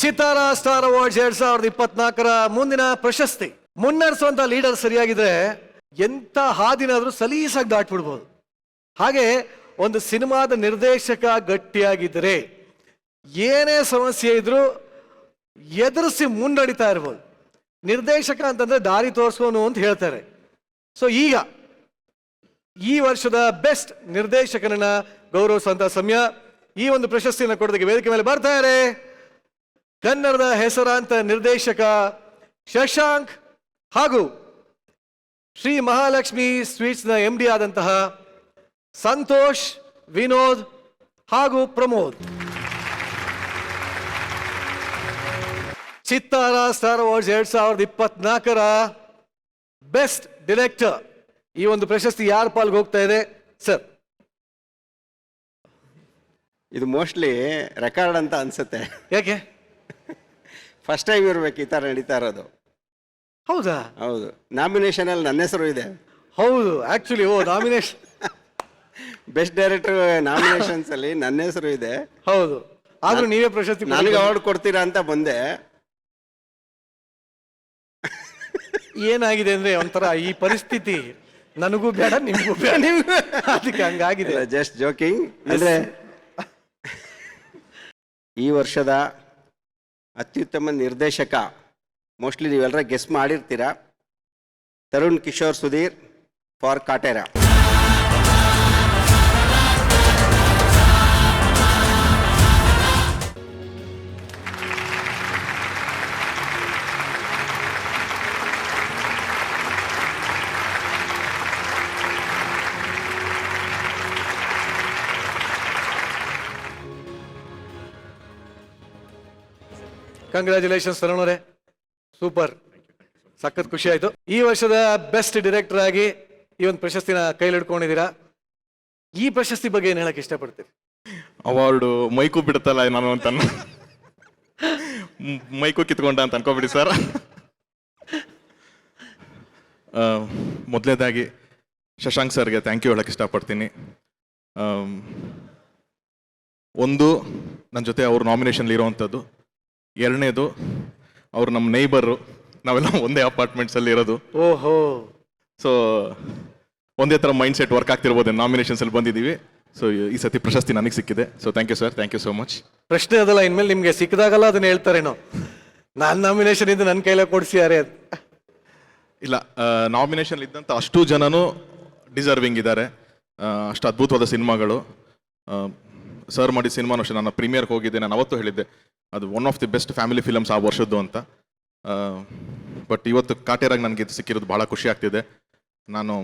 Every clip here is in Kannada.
ಚಿತ್ತಾರ ಸ್ಟಾರ್ ಅವಾರ್ಡ್ಸ್ ಎರಡ್ ಸಾವಿರದ ಇಪ್ಪತ್ನಾಲ್ಕರ ಮುಂದಿನ ಪ್ರಶಸ್ತಿ. ಮುನ್ನಡೆಸುವಂತ ಲೀಡರ್ ಸರಿಯಾಗಿದ್ರೆ ಎಂತ ಹಾದಿನಾದ್ರೂ ಸಲೀಸಾಗಿ ದಾಟ್ಬಿಡ್ಬೋದು. ಹಾಗೆ ಒಂದು ಸಿನಿಮಾದ ನಿರ್ದೇಶಕ ಗಟ್ಟಿಯಾಗಿದ್ದರೆ ಏನೇ ಸಮಸ್ಯೆ ಇದ್ರೂ ಎದುರಿಸಿ ಮುನ್ನಡಿತಾ ಇರ್ಬೋದು. ನಿರ್ದೇಶಕ ಅಂತಂದ್ರೆ ದಾರಿ ತೋರಿಸೋನು ಅಂತ ಹೇಳ್ತಾರೆ. ಸೊ ಈಗ ಈ ವರ್ಷದ ಬೆಸ್ಟ್ ನಿರ್ದೇಶಕನನ್ನ ಗೌರವಿಸುವಂತ ಸಮಯ ಈ ಒಂದು ಪ್ರಶಸ್ತಿಯನ್ನು ಕೊಡೋದಕ್ಕೆ ವೇದಿಕೆ ಮೇಲೆ ಬರ್ತಾರೆ ಕನ್ನಡದ ಹೆಸರಾಂತ ನಿರ್ದೇಶಕ ಶಶಾಂಕ್ ಹಾಗೂ ಶ್ರೀ ಮಹಾಲಕ್ಷ್ಮಿ ಸ್ವೀಟ್ಸ್ನ ಎಂ ಡಿ ಆದಂತಹ ಸಂತೋಷ್ ವಿನೋದ್ ಹಾಗೂ ಪ್ರಮೋದ್. ಚಿತ್ತಾರ ಸ್ಟಾರ್ ಅವಾರ್ಡ್ಸ್ ಎರಡ್ ಸಾವಿರದ ಇಪ್ಪತ್ನಾಲ್ಕರ ಬೆಸ್ಟ್ ಡಿರೆಕ್ಟರ್. ಈ ಒಂದು ಪ್ರಶಸ್ತಿ ಯಾರ ಪಾಲ್ಗೆ ಹೋಗ್ತಾ ಇದೆ? ಸರ್. ಇದು ಮೋಸ್ಟ್ಲಿ ರೆಕಾರ್ಡ್ ಅಂತ ಅನ್ಸುತ್ತೆ. ಯಾಕೆ? ಫಸ್ಟ್ ಟೈಮ್ ಇರ್ಬೇಕು ಈ ಥರ ನಡೀತಾ ಇರೋದು. ಹೌದಾ? ಹೌದು. ನಾಮಿನೇಷನ್ ಅಲ್ಲಿ ನನ್ನ ಹೆಸರು ಇದೆ. ಹೌದು actually oh nomination best director nominations ಅಲ್ಲಿ ನನ್ನ ಹೆಸರು ಇದೆ. ಹೌದು. ಆದ್ರೂ ನೀವೇ ಪ್ರಶಸ್ತಿ ನನಗೆ. ಅವಾರ್ಡ್ ಕೊಡ್ತೀರಾ ಅಂತ ಬಂದೆ. ಏನಾಗಿದೆ ಅಂದ್ರೆ ಒಂಥರ ಈ ಪರಿಸ್ಥಿತಿ ನನಗೂ ಬೇಡ ನಿಮಗೂ ಬೇಡ. ಅದಕ್ಕೆ ಹಂಗಾಗಿದೆ. ಜಸ್ಟ್ ಜೋಕಿಂಗ್ ಅಂದ್ರೆ ಈ ವರ್ಷದ ಅತ್ಯುತ್ತಮ ನಿರ್ದೇಶಕ. ಮೋಸ್ಟ್ಲಿ ನೀವೆಲ್ಲರ ಗೆಸ್ ಮಾಡಿರ್ತೀರಾ. ತರುಣ್ ಕಿಶೋರ್ ಸುಧೀರ್ ಫಾರ್ ಕಾಟೇರ. ಕಂಗ್ರ್ಯಾಚುಲೇಷನ್ಸ್ ತರುಣ್ ಅವರೇ ಸೂಪರ್ ಸಖತ್ ಖುಷಿ ಆಯಿತು ಈ ವರ್ಷದ ಬೆಸ್ಟ್ ಡೈರೆಕ್ಟರ್ ಆಗಿ ಈ ಒಂದು ಪ್ರಶಸ್ತಿನ ಕೈಲಿಡ್ಕೊಂಡಿದ್ದೀರಾ ಈ ಪ್ರಶಸ್ತಿ ಬಗ್ಗೆ ಏನು ಹೇಳಕ್ಕೆ ಇಷ್ಟಪಡ್ತೀರಿ? ಅವಾರ್ಡು ಮೈಕು ಬಿಡುತ್ತಲ್ಲ ನಾನು ಅಂತ ಮೈಕು ಕಿತ್ಕೊಂಡ ಅಂತ ಅನ್ಕೋಬಿಡಿ ಸರ್ ಮೊದಲನೇದಾಗಿ ಶಶಾಂಕ್ ಸರ್ಗೆ ಥ್ಯಾಂಕ್ ಯು ಹೇಳಕ್ಕೆ ಇಷ್ಟಪಡ್ತೀನಿ. ಒಂದು ನನ್ನ ಜೊತೆ ಅವ್ರ ನಾಮಿನೇಷನ್ಲಿ ಇರೋವಂಥದ್ದು ಎರಡನೇದು ಅವ್ರು ನಮ್ಮ ನೈಬರು ನಾವೆಲ್ಲ ಒಂದೇ ಅಪಾರ್ಟ್ಮೆಂಟ್ಸಲ್ಲಿ ಇರೋದು. ಓಹೋ. ಸೊ ಒಂದೇ ಥರ ಮೈಂಡ್ ಸೆಟ್ ವರ್ಕ್ ಆಗ್ತಿರ್ಬೋದು ನಾಮಿನೇಷನ್ಸ್ ಅಲ್ಲಿ ಬಂದಿದ್ದೀವಿ. ಸೊ ಈ ಸತಿ ಪ್ರಶಸ್ತಿ ನನಗೆ ಸಿಕ್ಕಿದೆ. So thank you sir thank you so much ಪ್ರಶ್ನೆ ಅದಲ್ಲ ಇನ್ಮೇಲೆ ನಿಮಗೆ ಸಿಕ್ಕಿದಾಗಲ್ಲ ಅದನ್ನ ಹೇಳ್ತಾರೇನೋ. ನಾನು ನಾಮಿನೇಷನ್ ಇದ್ದು ನನ್ನ ಕೈಲೇ ಅದು ಇಲ್ಲ ನಾಮಿನೇಷನ್ ಇದ್ದಂಥ ಅಷ್ಟು ಜನನೂ ಡಿಸರ್ವಿಂಗ್ ಇದ್ದಾರೆ. ಅಷ್ಟು ಅದ್ಭುತವಾದ ಸಿನಿಮಾಗಳು. ಸರ್ ಮಾಡಿದ ಸಿನಿಮಾನು ಅಷ್ಟೇ. ನನ್ನ ಪ್ರೀಮಿಯರ್ಗೆ ಹೋಗಿದ್ದೆ. ನಾನು ಅವತ್ತು ಹೇಳಿದ್ದೆ. ಅದು one of the best family films ಆ ವರ್ಷದ್ದು ಅಂತ. ಬಟ್ ಇವತ್ತು ಕಾಟೇರಾಗಿ ನನಗೆ ಇದು ಸಿಕ್ಕಿರೋದು ಭಾಳ ಖುಷಿ ಆಗ್ತಿದೆ. ನಾನು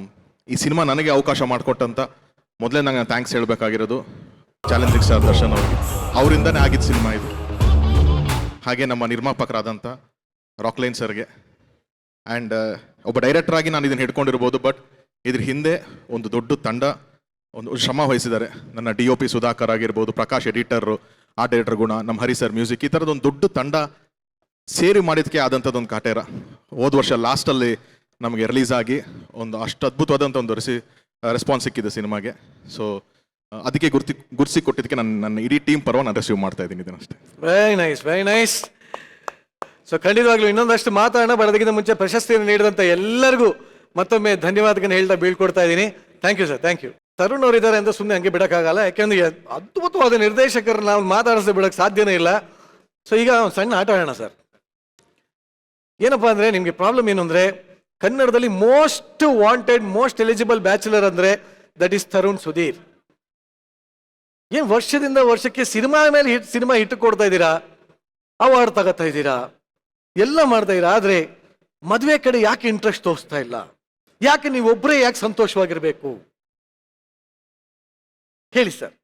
ಈ ಸಿನಿಮಾ ನನಗೆ ಅವಕಾಶ ಮಾಡಿಕೊಟ್ಟಂತ ಮೊದಲೇ ನಂಗೆ ಥ್ಯಾಂಕ್ಸ್ ಹೇಳಬೇಕಾಗಿರೋದು ಚಾಲೆಂಜಿಂಗ್ ಸ್ಟಾರ್ ದರ್ಶನ್ ಅವ್ರಿಗೆ. ಅವರಿಂದನೇ ಆಗಿದ್ದ ಸಿನಿಮಾ ಇದು. ಹಾಗೆ ನಮ್ಮ ನಿರ್ಮಾಪಕರಾದಂಥ ರಾಕ್ಲೈನ್ ಸರ್ಗೆ. ಆ್ಯಂಡ್ ಒಬ್ಬ ಡೈರೆಕ್ಟರ್ ನಾನು ಇದನ್ನು ಹಿಡ್ಕೊಂಡಿರ್ಬೋದು ಬಟ್ ಇದ್ರ ಹಿಂದೆ ಒಂದು ದೊಡ್ಡ ತಂಡ, ಒಂದು ಶ್ರಮ ವಹಿಸಿದ್ದಾರೆ. ನನ್ನ ಡಿ ಒ ಪಿ ಸುಧಾಕರ್ ಆಗಿರ್ಬೋದು, ಪ್ರಕಾಶ್ ಎಡಿಟರು ಆರ್ಟ್ ಡೈರೆಕ್ಟರ್ ಗುಣ ನಮ್ಮ ಹರಿ ಸರ್ ಮ್ಯೂಸಿಕ್, ಈ ಥರದೊಂದು ದೊಡ್ಡ ತಂಡ ಸೇರಿ ಮಾಡಿದಕ್ಕೆ ಆದಂಥದ್ದೊಂದು ಕಾಟೇರ. ಹೋದ ವರ್ಷ ಲಾಸ್ಟಲ್ಲಿ ನಮಗೆ ರಿಲೀಸ್ ಆಗಿ ಒಂದು ಅಷ್ಟು ಅದ್ಭುತವಾದಂಥ ಒಂದು ರಿಸಿ ರೆಸ್ಪಾನ್ಸ್ ಸಿಕ್ಕಿದೆ ಸಿನಿಮಾಗೆ. ಸೊ ಅದಕ್ಕೆ ಗುರ್ತಿ, ಗುರ್ಸಿ ಕೊಟ್ಟಿದ್ದಕ್ಕೆ ನನ್ನ ನನ್ನ ಇಡೀ ಟೀಮ್ ಪರವಾಗಿ ನಾನು ರಿಸೀವ್ ಮಾಡ್ತಾ ಇದ್ದೀನಿ ಇದನ್ನಷ್ಟೇ very nice very nice so ಖಂಡಿತವಾಗ್ಲೂ ಇನ್ನೊಂದಷ್ಟು ಮಾತಾಡೋಣ, ಬರೋದಕ್ಕಿಂತ ಮುಂಚೆ ಪ್ರಶಸ್ತಿಯನ್ನು ನೀಡಿದಂಥ ಎಲ್ಲರಿಗೂ ಮತ್ತೊಮ್ಮೆ ಧನ್ಯವಾದಗಳನ್ನು ಹೇಳ್ತಾ ಬೀಳ್ಕೊಡ್ತಾ ಇದ್ದೀನಿ. Thank you sir thank you Tarun ಅವ್ರು ಇದ್ದಾರೆ ಅಂತ ಸುಮ್ಮನೆ ಹಂಗೆ ಬಿಡೋಕ್ಕಾಗಲ್ಲ. ಯಾಕೆಂದ್ರೆ ಅದ್ಭುತವಾದ ನಿರ್ದೇಶಕರನ್ನ ನಾವು ಮಾತಾಡಿಸದೆ ಬಿಡೋಕ್ಕೆ ಸಾಧ್ಯನೇ ಇಲ್ಲ. ಸೊ ಈಗ ಒಂದು ಸಣ್ಣ ಆಟ ಆಡೋಣ ಸರ್. ಏನಪ್ಪಾ ಅಂದ್ರೆ ನಿಮಗೆ ಪ್ರಾಬ್ಲಮ್ ಏನು ಅಂದ್ರೆ, ಕನ್ನಡದಲ್ಲಿ most wanted most eligible bachelor ಅಂದ್ರೆ ದಟ್ ಈಸ್ ತರುಣ್ ಸುಧೀರ್ ಏನು ವರ್ಷದಿಂದ ವರ್ಷಕ್ಕೆ ಸಿನಿಮಾ ಮೇಲೆ ಹಿಟ್, ಸಿನಿಮಾ ಹಿಟ್ಟು ಕೊಡ್ತಾ ಇದ್ದೀರಾ? ಅವಾರ್ಡ್ ತಗೋತಾ ಇದ್ದೀರಾ? ಎಲ್ಲ ಮಾಡ್ತಾ ಇದ್ದೀರಾ? ಆದ್ರೆ ಮದುವೆ ಕಡೆ ಯಾಕೆ ಇಂಟ್ರೆಸ್ಟ್ ತೋರಿಸ್ತಾ ಇಲ್ಲ? ಯಾಕೆ ನೀವು ಒಬ್ಬರೇ ಯಾಕೆ ಸಂತೋಷವಾಗಿರ್ಬೇಕು? ಹೇಳಿ ಸರ್.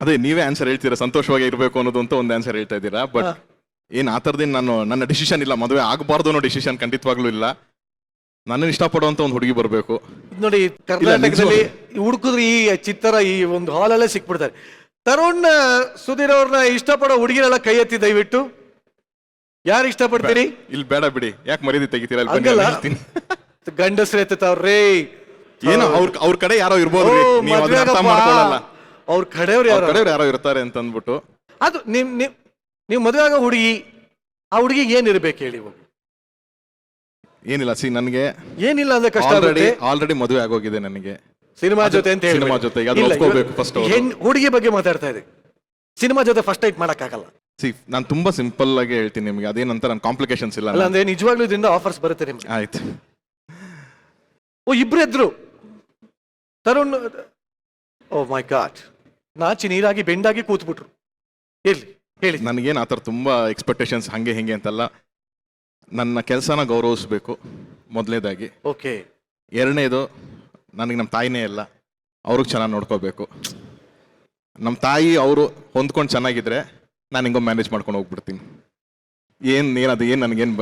ಅದೇ ನೀವೇ ಆನ್ಸರ್ ಹೇಳ್ತೀರಾ? ಸಂತೋಷವಾಗಿ ಇರಬೇಕು ಅನ್ನೋದು ಅಂತ ಒಂದು ಆನ್ಸರ್ ಹೇಳ್ತಾ ಇದ್ದೀರಾ? ಬಟ್. ಏನ್ ಆ ಥರದ್ದೇನು ನಾನು ನನ್ನ ಡಿಸಿಷನ್ ಇಲ್ಲ. ಮದುವೆ ಆಗಬಾರ್ದು ಅನ್ನೋ ಡಿಸಿಷನ್ ಖಂಡಿತವಾಗ್ಲೂ ಇಲ್ಲ. ನನ್ನ ಇಷ್ಟಪಡುವಂತ ಒಂದು ಹುಡುಗಿ ಬರಬೇಕು. ನೋಡಿ ಕರ್ನಾಟಕದಲ್ಲಿ ಹುಡುಕಿದ್ರೆ ಈ ಚಿತ್ತರ ಈ ಒಂದು ಹಾಲಲ್ಲೇ ಸಿಕ್ಬಿಡ್ತಾರೆ. ತರುಣ್ ಸುಧೀರ್ ಅವ್ರನ್ನ ಇಷ್ಟಪಡೋ ಹುಡುಗಿರೆಲ್ಲ ಕೈ ಎತ್ತಿ ದಯವಿಟ್ಟು. ಯಾರು ಇಷ್ಟಪಡ್ತೀರಿ ಇಲ್ಲಿ ಬೇಡ ಬಿಡಿ. ಯಾಕೆ ಮರ್ಯಾದೆ ತೆಗಿತೀರಾ? ಗಂಡಸ್ರೆ ಎತ್ತವ್ರೇ ಏನೋ ಅವ್ರ ಅವ್ರ ಕಡೆ ಯಾರೋ ಇರ್ಬೋದು. ನೀವು ಅದನ್ನ ಅರ್ಥ ಮಾಡ್ಕೊಳ್ಳಲ್ಲ. ಅವ್ರ ಕಡೆಯವ್ರು ಅವ್ರ ಯಾರು? ಕಡೆಯವ್ರು ಯಾರೋ ಇರ್ತಾರೆ ಅಂತ ಅಂದ್ಬಿಟ್ಟು ಅದು ನಿಮ್ ನಿಮ್ ನೀವು ಮದುವೆ ಆಗೋ ಹುಡುಗಿ ಆ ಹುಡುಗಿ ಏನಿರ್ಬೇಕು ಹೇಳಿ ಇವಾಗ ಏನಿಲ್ಲ ಸಿ ನನಗೆ ಏನಿಲ್ಲ ಅಂದ್ರೆ ಕಷ್ಟ ಆಲ್ರೆಡಿ ಆಗುತ್ತೆ. ಆಲ್ರೆಡಿ ಮದುವೆ ಆಗೋಗಿದೆ ನನಗೆ. ಸಿನಿಮಾ ಅದು ಜೊತೆ ಅಂತ ಹೇಳಿ ಸಿನಿಮಾ ಜೊತೆಗೆ ಅದು ಒಪ್ಕೋಬೇಕು first ಅವ್ರು. ಹುಡುಗಿ ಬಗ್ಗೆ ಮಾತಾಡ್ತಾ ಇದೆ ಸಿನಿಮಾ ಜೊತೆ ಫಸ್ಟ್ ಐಟ್ ಮಾಡಕ್ಕಾಗಲ್ಲ. ಸಿ ನಾನು ತುಂಬಾ ಸಿಂಪಲ್ ಆಗಿ ಹೇಳ್ತೀನಿ ನಿಮಗೆ. ಅದೇನಂತ ನನ್ನ ಕಾಂಪ್ಲಿಕೇಶನ್ಸ್ ಇಲ್ಲ ಅಲ್ಲ ಅಂದ್ರೆ ನಿಜವಾಗ್ಲೂ ಇದರಿಂದ ಆಫರ್ಸ್ ಬರುತ್ತೆ ನಿಮ್ಗೆ. ಆಯ್ತು. ಓ ಇಬ್ರು ಎದ್ರು ತರುಣ್ ಓ ಮೈ ಗಾಡ್. ನಾಚಿ ನೀರಾಗಿ ಬೆಂಡಾಗಿ ಕೂತ್ಬಿಟ್ರು. ಇರ್ಲಿ ಹೇಳಿ. ನನಗೇನು ಆ ಥರ ತುಂಬ ಎಕ್ಸ್ಪೆಕ್ಟೇಷನ್ಸ್ ಹಾಗೆ ಹಿಂಗೆ ಅಂತಲ್ಲ. ನನ್ನ ಕೆಲಸನ ಗೌರವಿಸ್ಬೇಕು ಮೊದಲನೇದಾಗಿ ಓಕೆ. ಎರಡನೇದು ನನಗೆ ನಮ್ಮ ತಾಯಿನೇ ಇಲ್ಲ. ಅವ್ರಿಗೆ ಚೆನ್ನಾಗಿ ನೋಡ್ಕೋಬೇಕು. ನಮ್ಮ ತಾಯಿ ಅವರು ಹೊಂದ್ಕೊಂಡು ಚೆನ್ನಾಗಿದ್ರೆ ನಾನು ಹಿಂಗೋ ಮ್ಯಾನೇಜ್ ಮಾಡ್ಕೊಂಡು ಹೋಗ್ಬಿಡ್ತೀನಿ. ಏನು ಏನದು ಏನು ನನಗೇನು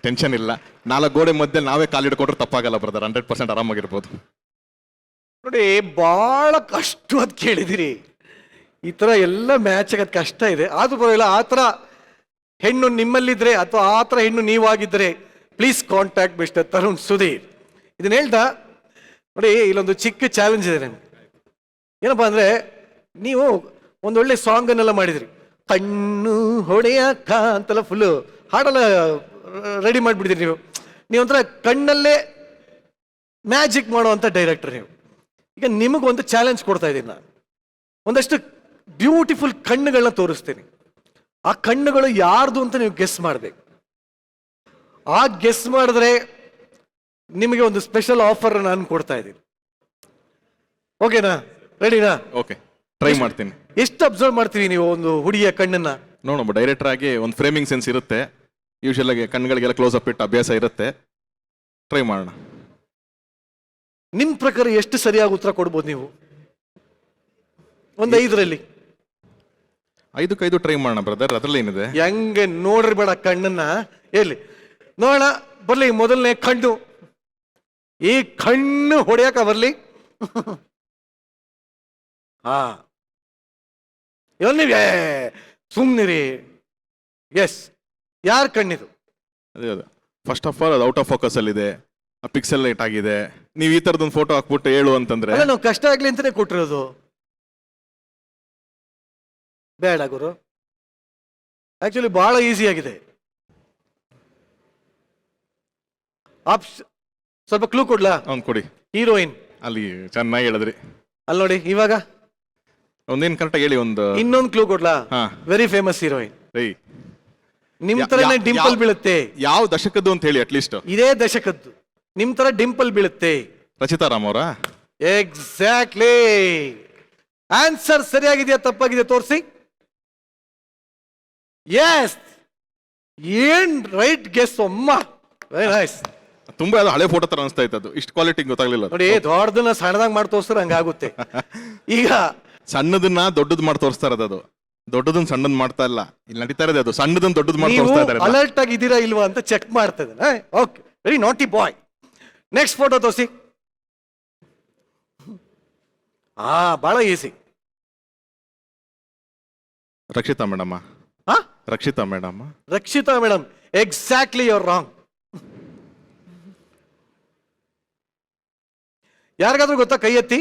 ಟೆನ್ಷನ್ ಇಲ್ಲ. ನಾಲ್ಕು ಗೋಡೆ ಮಧ್ಯೆ ನಾವೇ ಕಾಲಿಡ್ಕೊಂಡ್ರೆ ತಪ್ಪಾಗಲ್ಲ ಬ್ರದರ್ ಹಂಡ್ರೆಡ್ ಪರ್ಸೆಂಟ್ ಆರಾಮಾಗಿರ್ಬೋದು. ನೋಡಿ ಬಹಳ ಕಷ್ಟವಾದ ಕೇಳಿದಿರಿ. ಈ ಥರ ಎಲ್ಲ ಮ್ಯಾಚ್ ಆಗೋದು ಕಷ್ಟ ಇದೆ. ಆದರೂ ಪರವಾಗಿಲ್ಲ, ಆ ಥರ ಹೆಣ್ಣು ನಿಮ್ಮಲ್ಲಿದ್ದರೆ ಅಥವಾ ಆ ಥರ ಹೆಣ್ಣು ನೀವಾಗಿದ್ದರೆ please contact mister Tarun Sudhir ಇದನ್ನ ಹೇಳ್ತಾ ನೋಡಿ, ಇಲ್ಲೊಂದು ಚಿಕ್ಕ ಚಾಲೆಂಜ್ ಇದೆ ನನಗೆ. ಏನಪ್ಪ ಅಂದರೆ, ನೀವು ಒಂದೊಳ್ಳೆ ಸಾಂಗ್ ಅನ್ನೆಲ್ಲ ಮಾಡಿದ್ರಿ. ಕಣ್ಣು ಹೊಡೆಯಕ್ಕ ಅಂತೆಲ್ಲ ಫುಲ್ಲು ಹಾಡೆಲ್ಲ ರೆಡಿ ಮಾಡಿಬಿಟ್ಟಿದ್ರಿ ನೀವು. ನೀವೊಂಥರ ಕಣ್ಣಲ್ಲೇ ಮ್ಯಾಜಿಕ್ ಮಾಡುವಂಥ ಡೈರೆಕ್ಟರ್ ನೀವು. ಈಗ ನಿಮಗೊಂದು ಚಾಲೆಂಜ್ ಕೊಡ್ತಾ ಇದ್ದೀನಿ ನಾನು. ಒಂದಷ್ಟು ಬ್ಯೂಟಿಫುಲ್ ಕಣ್ಣುಗಳನ್ನ ತೋರಿಸ್ತೀನಿ. ಆ ಕಣ್ಣುಗಳು ಯಾರ್ದು ಅಂತ ನೀವು ಗೆಸ್ ಮಾಡಬೇಕು. ಆ ಗೆಸ್ ಮಾಡಿದ್ರೆ ನಿಮಗೆ ಒಂದು ಸ್ಪೆಷಲ್ ಆಫರ್ ನಾನು ಕೊಡ್ತಾ ಇದ್ದೀನಿ. ಓಕೆನಾ ರೆಡಿನಾ ಓಕೆ ಟ್ರೈ ಮಾಡ್ತೀನಿ. ಎಷ್ಟು ಅಬ್ಸರ್ವ್ ಮಾಡ್ತೀವಿ ನೀವು ಒಂದು ಹುಡುಗಿಯ ಕಣ್ಣನ್ನ? ನೋಡೋಣ ಡೈರೆಕ್ಟರ್ ಆಗಿ ಒಂದು ಫ್ರೇಮಿಂಗ್ ಸೆನ್ಸ್ ಇರುತ್ತೆ. ಯೂಶಲ್ ಆಗಿ ಕಣ್ಗಳಿಗೆಲ್ಲ ಕ್ಲೋಸ್ ಅಪ್ ಇಟ್ಟು ಅಭ್ಯಾಸ ಇರುತ್ತೆ. ಟ್ರೈ ಮಾಡೋಣ. ನಿಮ್ ಪ್ರಕಾರ ಎಷ್ಟು ಸರಿಯಾಗಿ ಉತ್ತರ ಕೊಡ್ಬೋದು ನೀವು? ಒಂದು ಐದರಲ್ಲಿ. ಕೈದು ಟ್ರೈ ಮಾಡೋಣ ಬ್ರದರ್ ಅದ್ರಲ್ಲಿ ಏನಿದೆ? ಹೆಂಗೆ ನೋಡ್ರಿ ಬೇಡ ಕಣ್ಣನ್ನ. ಎಲ್ಲಿ? ನೋಡೋಣ ಬರ್ಲಿ ಮೊದಲನೇ ಕಣ್ಣು. ಈ ಕಣ್ಣು ಹೊಡೆಯಕ ಬರ್ಲಿ. ಹಾ. ಇವನ್ನಿವೆ ಸುಮ್ನಿರಿ. ಎಸ್ ಯಾರ ಕಣ್ಣಿದು? ಅದೇ ಅದೇ. ಫಸ್ಟ್ ಆಫ್ ಆಲ್ ಅದು ಔಟ್ ಆಫ್ ಫೋಕಸ್ ಅಲ್ಲಿ ಇದೆ ಪಿಕ್ಸೆಲ್ ಲೈಟ್ ಆಗಿದೆ. ನೀವು ಈ ತರದೊಂದು ಫೋಟೋ ಹಾಕ್ಬಿಟ್ಟು ಹೇಳು ಅಂತಂದ್ರೆ ಅಲ್ಲ ನಾವು ಕಷ್ಟ ಆಗ್ಲಿ ಅಂತಾನೆ ಕೊಟ್ಟಿರೋದು. ಬೇಡ ಗುರು. ಆಕ್ಚುಲಿ ಬಹಳ ಈಸಿ ಆಗಿದೆ. ಆಪ್ಸ್ ಸ್ವಲ್ಪ ಕ್ಲೂ ಕೊಡ್ಲಾ? ಅವ್ನು ಕೊಡಿ. ಹೀರೋಯಿನ್ ಅಲ್ಲಿ ಚೆನ್ನಾಗಿ ಹೇಳಿದ್ರಿ. ಅಲ್ಲಿ ನೋಡಿ ಇವಾಗ? ಒಂದೇನು ಕರೆಕ್ಟಾಗಿ ಹೇಳಿ ಒಂದು ಇನ್ನೊಂದು ಕ್ಲೂ ಕೊಡ್ಲಾ? ಹಾ. ವೆರಿ ಫೇಮಸ್ ಹೀರೋಯಿನ್ ಏಯ್. ನಿಮ್ ಯಾ- ತರನೇ ಯಾ- ಡಿಂಪಲ್ ಬೀಳುತ್ತೆ. ಯಾವ ದಶಕದ್ದು ಅಂತ ಹೇಳಿ ಅಟ್ಲೀಸ್ಟ್ ಇದೇ ದಶಕದ್ದು. ನಿಮ್ ತರ ಡಿಂಪಲ್ ಬೀಳುತ್ತೆ. ರಚಿತಾ ರಾಮ್ ಅವರಾ? ಎಕ್ಸಾಕ್ಟ್ಲಿ ಆನ್ಸರ್ ಸರಿಯಾಗಿದೆಯಾ ತಪ್ಪಾಗಿದೆಯಾ ತೋರಿಸಿ. ಎಸ್ ಏನ್ ರೈಟ್ ಗೆಸ್ ಅಮ್ಮ. ವೆರಿ ನೈಸ್ ತುಂಬಾ ಅದು ಹಳೆ ಫೋಟೋ ತರ ಅನಿಸ್ತಾ ಇತ್ತು ಅದು ಇಷ್ಟು ಕ್ವಾಲಿಟಿ ಗೊತ್ತಾಗ್ಲಿಲ್ಲ. ನೋಡಿ ದೊಡ್ಡದನ್ನ ಸಣ್ಣದಾಗ ಮಾಡಿ ತೋರಿಸ್ತಾರೆ ಹಂಗಾಗುತ್ತೆ ಈಗ ಸಣ್ಣದನ್ನ ದೊಡ್ಡದ್ ಮಾಡಿ ತೋರಿಸ್ತಾ ಇರೋದು ಅದು. ದೊಡ್ಡದನ್ನ ಸಣ್ಣದ್ ಮಾಡ್ತಾ ಇಲ್ಲ. ಇಲ್ಲಿ ನಡೀತಾ ಇರೋದು ಅದು. ಸಣ್ಣದನ್ನ ದೊಡ್ಡದ್ ಮಾಡಿ ನೀವು ತೋರಿಸ್ತಾ ಇದ್ದಾರೆ ಅಲರ್ಟ್ ಆಗಿದ್ದೀರಾ ಇಲ್ವಾ ಅಂತ ಚೆಕ್ ಮಾಡ್ತಾ ಇದ್ದಾನೆ. ಓಕೆ ವೆರಿ ನಾಟಿ ಬಾಯ್ ನೆಕ್ಸ್ಟ್ ಫೋಟೋ ತೋರಿಸಿ. ಆ ಬಹಳ ಈಸಿ ರಕ್ಷಿತಾ ಮೇಡಮ್ಮ ಹಾ Rakshita madam. Rakshita madam exactly you're wrong ಯಾರಿಗಾದ್ರೂ ಗೊತ್ತಾ ಕೈ ಎತ್ತಿ?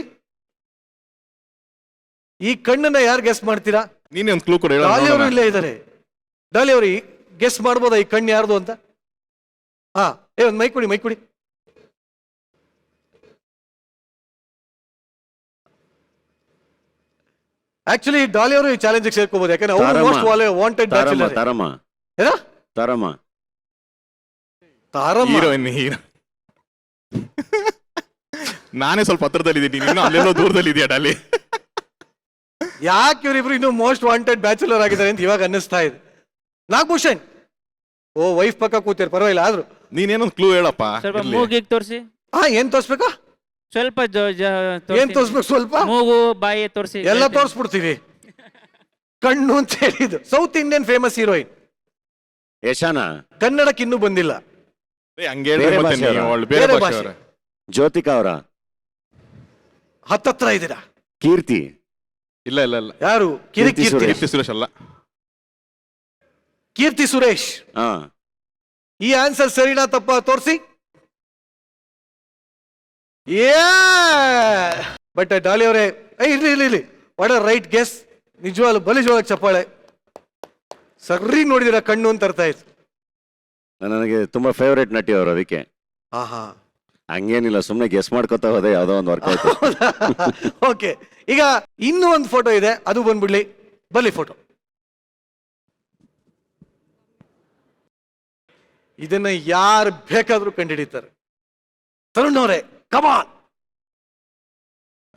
ಈ ಕಣ್ಣನ್ನ ಯಾರು ಗೆಸ್ ಮಾಡ್ತೀರಾ? ನೀನೇ ಒಂದು ಕ್ಲೂ ಕೊಡಿ ಡಾಲಿ ಅವರು. ಇಲ್ಲೇ ಇದ್ದಾರೆ. ಡಾಲಿ ಅವರು ಗೆಸ್ ಮಾಡ್ಬೋದಾ ಈ ಕಣ್ಣು ಯಾರ್ದು ಅಂತ? ಹಾ ಏ ಒಂದು ಮೈ ಕೊಡಿ ಮೈ ಕೊಡಿ. ಆಕ್ಚುಲಿ ಡಾಲಿ ಅವರು ಈ ಚಾಲೆಂಜ್ ಸೇರ್ಕೋಬಹುದು ಯಾಕಂದ್ರೆ ಅವರು. ಮೋಸ್ಟ್ ವಾಂಟೆಡ್ ತಾರಮ್ಮ ಬ್ಯಾಚುಲರ್ ತಾರಮ್ಮ. ಏನ? ತಾರಮ್ಮ. ತಾರಮ್ಮ. ಹೀರೋಯಿನ್ ಹೀರೋ ನಾನೇ ಸ್ವಲ್ಪ ಹತ್ರದಲ್ಲಿ ಇದ್ದೀನಿ. ನೀನು ಅಲ್ಲೆಲ್ಲೋ ದೂರದಲ್ಲಿ ಇದೆಯಾ ಡಾಲಿ ಯಾಕೆ ಇವರಿಬ್ರು ಇನ್ನು ಮೋಸ್ಟ್ ವಾಂಟೆಡ್ ಬ್ಯಾಚುಲರ್ ಆಗಿದ್ದಾರೆ ಅಂತ ಇವಾಗ ಅನ್ನಿಸ್ತಾ ಇದೆ? ನಾಗಭೂಷಣ್. ಓ ವೈಫ್ ಪಕ್ಕ ಕೂತಿರ್ ಪರವಾಗಿಲ್ಲ ಆದ್ರು. ನೀನೇನೊಂದು ಕ್ಲೂ ಹೇಳಪ್ಪ ಸ್ವಲ್ಪ ಇರ್ಲಿ. ಮೂಗಿಗೆ ತೋರಿಸಿ. ಹಾ ಏನ್ ತೋರ್ಸ್ಬೇಕಾ? ಸ್ವಲ್ಪ ಜ- ಜ- ಏನ್ ತೋರಿಸ್ಬೇಕು ಸ್ವಲ್ಪ? ಮೂಗು ಬಾಯಿ ತೋರಿಸಿ. ಎಲ್ಲ ತೋರಿಸ್ಬಿಡ್ತೀವಿ. ಕಣ್ಣು ಅಂತ ಹೇಳಿದ್ದು ಸೌತ್ ಇಂಡಿಯನ್ ಫೇಮಸ್ ಹೀರೋಯಿನ್ ಯಶಾನ. ಕನ್ನಡಕ್ಕೆ ಇನ್ನೂ ಬಂದಿಲ್ಲ. ಏ, ಹಂಗೆ ಹೇಳ್ರಿ ಬೇರೆ ಮತ್ತೆ ಭಾಷೆಯವರಾ? ನೀವು ಅವಳು ಬೇರೆ ಬೇರೆ ಭಾಷೆಯವರ. ಜ್ಯೋತಿಕಾ ಅವರ? ಹತ್ತತ್ರ ಇದ್ದೀರಾ? ಕೀರ್ತಿ. ಇಲ್ಲ ಇಲ್ಲ ಇಲ್ಲ. ಯಾರು? ಕಿರಿ ಕೀರ್ತಿ ಕೀರ್ತಿ. ಕೀರ್ತಿ ಸುರೇಶ್ ಅಲ್ಲ. ಕೀರ್ತಿ ಸುರೇಶ್. ಹಾ. ಈ ಆನ್ಸರ್ ಸರಿನಾ ತಪ್ಪ? ತೋರಿಸಿ. ಬಟ್ ಡಾಲಿ ಅವರೇ ಇರ್ಲಿ ಇರ್ಲಿ ಇರ್ಲಿ. ವಾಟ್ ರೈಟ್ ಗೆಸ್ ನಿಜವಾಗ್ಲು ಬಲಿಜವಾಗಿ ಚಪ್ಪಾಳೆ. ಸರ್ರಿ ನೋಡಿದಿರ ಕಣ್ಣು ಅಂತ ಅರ್ಥ ಆಯ್ತು. ನನಗೆ ತುಂಬಾ ಫೇವರೇಟ್ ನಟಿ ಅವರು ಅದಕ್ಕೆ. ಆಹಾ. ಹಂಗೇನಿಲ್ಲ ಸುಮ್ಮನೆ ಗೆಸ್ ಮಾಡ್ಕೊತಾ ಹೋದೆ ಯಾವ್ದೋ ಒಂದು ವರ್ಕ್ ಆಯ್ತು. ಓಕೆ ಈಗ ಇನ್ನೂ ಒಂದು ಫೋಟೋ ಇದೆ ಅದು ಬಂದ್ಬಿಡ್ಲಿ. ಬರ್ಲಿ ಫೋಟೋ ಇದನ್ನ ಯಾರು ಬೇಕಾದ್ರೂ ಕಂಡುಹಿಡಿತಾರೆ. ತರುಣ್ ಅವರೇ ಕಮಾನ್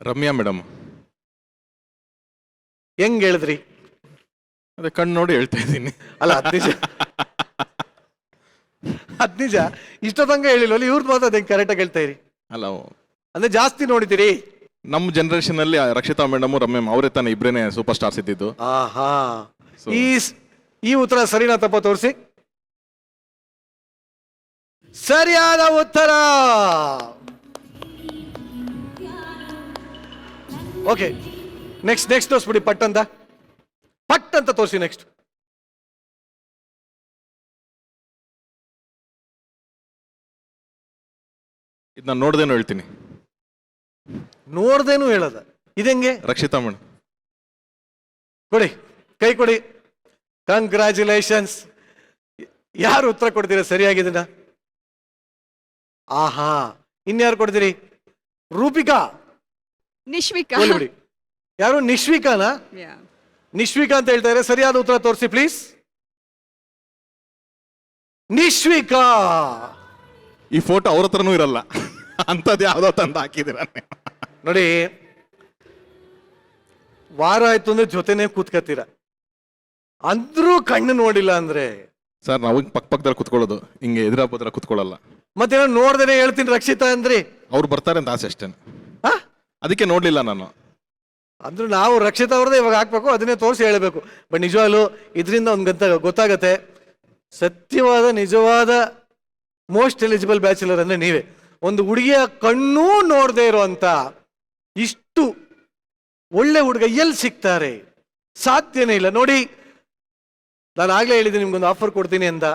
ರಮ್ಯಾ ಮೇಡಮ್. ಹೆಂಗ್ ಹೇಳಿದ್ರಿ? ಅದೇ ಕಣ್ಣು ನೋಡಿ ಹೇಳ್ತಾ ಇದ್ದೀನಿ. ಅಲ್ಲ ಅದ್ ನಿಜ. ಅದ್ ನಿಜ. ಇಷ್ಟೊತ್ತಂಗ ಹೇಳಿಲ್ಲ ಇವ್ರದ್ದು ಮಾತ್ರ ಅದೇ ಕರೆಕ್ಟಾಗಿ ಹೇಳ್ತಾ ಇರಿ. ಅಲ್ಲ ಅಂದ್ರೆ ಜಾಸ್ತಿ ನೋಡಿದ್ದೀರಿ ನಮ್ಮ ಜನರೇಷನ್ ಅಲ್ಲಿ ರಕ್ಷಿತಾ ಮೇಡಮ್ ರಮ್ಯಾ ಅವರೇ ತಾನೇ ಇಬ್ರೇನೆ ಸೂಪರ್ ಸ್ಟಾರ್ಸ್ ಇದ್ದಿದ್ದು ಆಹಾ. So- ಈ ಸ್- ಈ ಉತ್ತರ ಸರಿನಾ ತಪ್ಪ ತೋರಿಸಿ? ಸರಿಯಾದ ಉತ್ತರ! ಓಕೆ ನೆಕ್ಸ್ಟ್ ನೆಕ್ಸ್ಟ್ ತೋರಿಸ್ಬಿಡಿ ಪಟ್ ಅಂತ. ಪಟ್ ಅಂತ ತೋರಿಸಿ ನೆಕ್ಸ್ಟ್ ಇದನ್ನ ನೋಡ್ದೇನು ಹೇಳ್ತೀನಿ. ನೋಡ್ದೇನು ಹೇಳದ ಇದೆಂಗೆ ರಕ್ಷಿತಾ ಮೇಡಮ್ ಕೊಡಿ ಕೈ ಕೊಡಿ. ಕಂಗ್ರ್ಯಾಚುಲೇಷನ್ಸ್ ಯಾರು ಉತ್ತರ ಕೊಡ್ತೀರಾ? ಸರಿಯಾಗಿದ್ದೀನ ಆಹಾ. ಇನ್ಯಾರು ಕೊಡ್ತೀರಿ? ರೂಪಿಕಾ. ನಿಶ್ವಿಕಾ. ಹೋಗ್ಬಿಡಿ ಯಾರು? ನಿಶ್ವಿಕಾನಾ? ನಿಶ್ವಿಕ ನಿಶ್ವಿಕಾ ಅಂತ ಹೇಳ್ತಾ ಇದ್ದಾರೆ. ಸರಿಯಾದ ಉತ್ತರ ತೋರಿಸಿ ಪ್ಲೀಸ್ ನಿಶ್ವಿಕಾ! ಈ ಫೋಟೋ ಅವ್ರ ಹತ್ರನೂ ಇರಲ್ಲ. ಅಂಥದ್ದು ಯಾವ್ದೋ ತಂದು ಹಾಕಿದ್ದೀರ ನೋಡಿ ವಾರ ಆಯ್ತು ಅಂದ್ರೆ ಜೊತೆನೆ ಕೂತ್ಕತ್ತೀರ. ಅಂದ್ರೂ ಕಣ್ಣು ನೋಡಿಲ್ಲ ಅಂದ್ರೆ. ಸರ್ ನಾವು ಪಕ್ಕ ಪಕ್ಕದಲ್ಲಿ ಕುತ್ಕೊಳ್ಳೋದು. ಹಿಂಗೆ ಎದುರ ಬದ್ರ ಕುತ್ಕೊಳ್ಳಲ್ಲ. ಮತ್ತೇನೋ ನೋಡ್ದೇನೆ ಹೇಳ್ತೀನಿ ರಕ್ಷಿತಾ ಅಂದ್ರಿ. ಅವ್ರು ಬರ್ತಾರೆ ಅಂತ ಆಸೆ ಅಷ್ಟೇ ಆ? ಅದಕ್ಕೆ ನೋಡ್ಲಿಲ್ಲ ನಾನು. ಅಂದ್ರೆ ನಾವು ರಕ್ಷಿತ ಅವ್ರದ್ದೇ ಇವಾಗ ಹಾಕ್ಬೇಕು, ಅದನ್ನೇ ತೋರಿಸಿ ಹೇಳಬೇಕು. ಬಟ್ ನಿಜವಾಗ್ಲು ಇದರಿಂದ ಒಂದು ಗಂತ ಗೊತ್ತಾಗತ್ತೆ. ಸತ್ಯವಾದ, ನಿಜವಾದ ಮೋಸ್ಟ್ ಎಲಿಜಿಬಲ್ ಬ್ಯಾಚುಲರ್ ಅಂದ್ರೆ ನೀವೇ. ಒಂದು ಹುಡುಗಿಯ ಕಣ್ಣೂ ನೋಡದೆ ಇರುವಂತ ಇಷ್ಟು ಒಳ್ಳೆ ಹುಡುಗ ಎಲ್ಲಿ ಸಿಗ್ತಾರೆ ಸಾಧ್ಯನೇ ಇಲ್ಲ. ನೋಡಿ, ನಾನು ಆಗ್ಲೇ ಹೇಳಿದ್ದೀನಿ ನಿಮ್ಗೊಂದು ಆಫರ್ ಕೊಡ್ತೀನಿ ಅಂತ.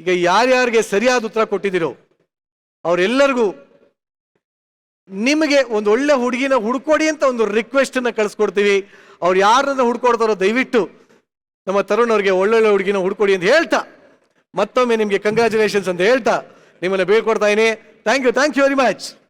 ಈಗ ಯಾರ್ಯಾರಿಗೆ ಸರಿಯಾದ ಉತ್ತರ ಕೊಟ್ಟಿದ್ದೀರೋ, ಅವರೆಲ್ಲರಿಗೂ ನಿಮಗೆ ಒಂದು ಒಳ್ಳೆ ಹುಡುಗಿನ ಹುಡ್ಕೊಡಿ ಅಂತ ಒಂದು ರಿಕ್ವೆಸ್ಟ್ ಅನ್ನ ಕಳಿಸ್ಕೊಡ್ತೀವಿ. ಅವ್ರು ಯಾರನ್ನ ಹುಡ್ಕೊಡ್ತಾರೋ ದಯವಿಟ್ಟು ನಮ್ಮ ತರುಣ್ ಅವ್ರಿಗೆ ಒಳ್ಳೊಳ್ಳೆ ಹುಡುಗಿನ ಹುಡ್ಕೊಡಿ ಅಂತ ಹೇಳ್ತಾ. ಮತ್ತೊಮ್ಮೆ ನಿಮಗೆ ಕಂಗ್ರ್ಯಾಚುಲೇಷನ್ಸ್ ಅಂತ ಹೇಳ್ತಾ. ನಿಮ್ಮನ್ನ ಬೀಳ್ಕೊಡ್ತಾ ಇದ್ದೀನಿ. Thank you thank you very much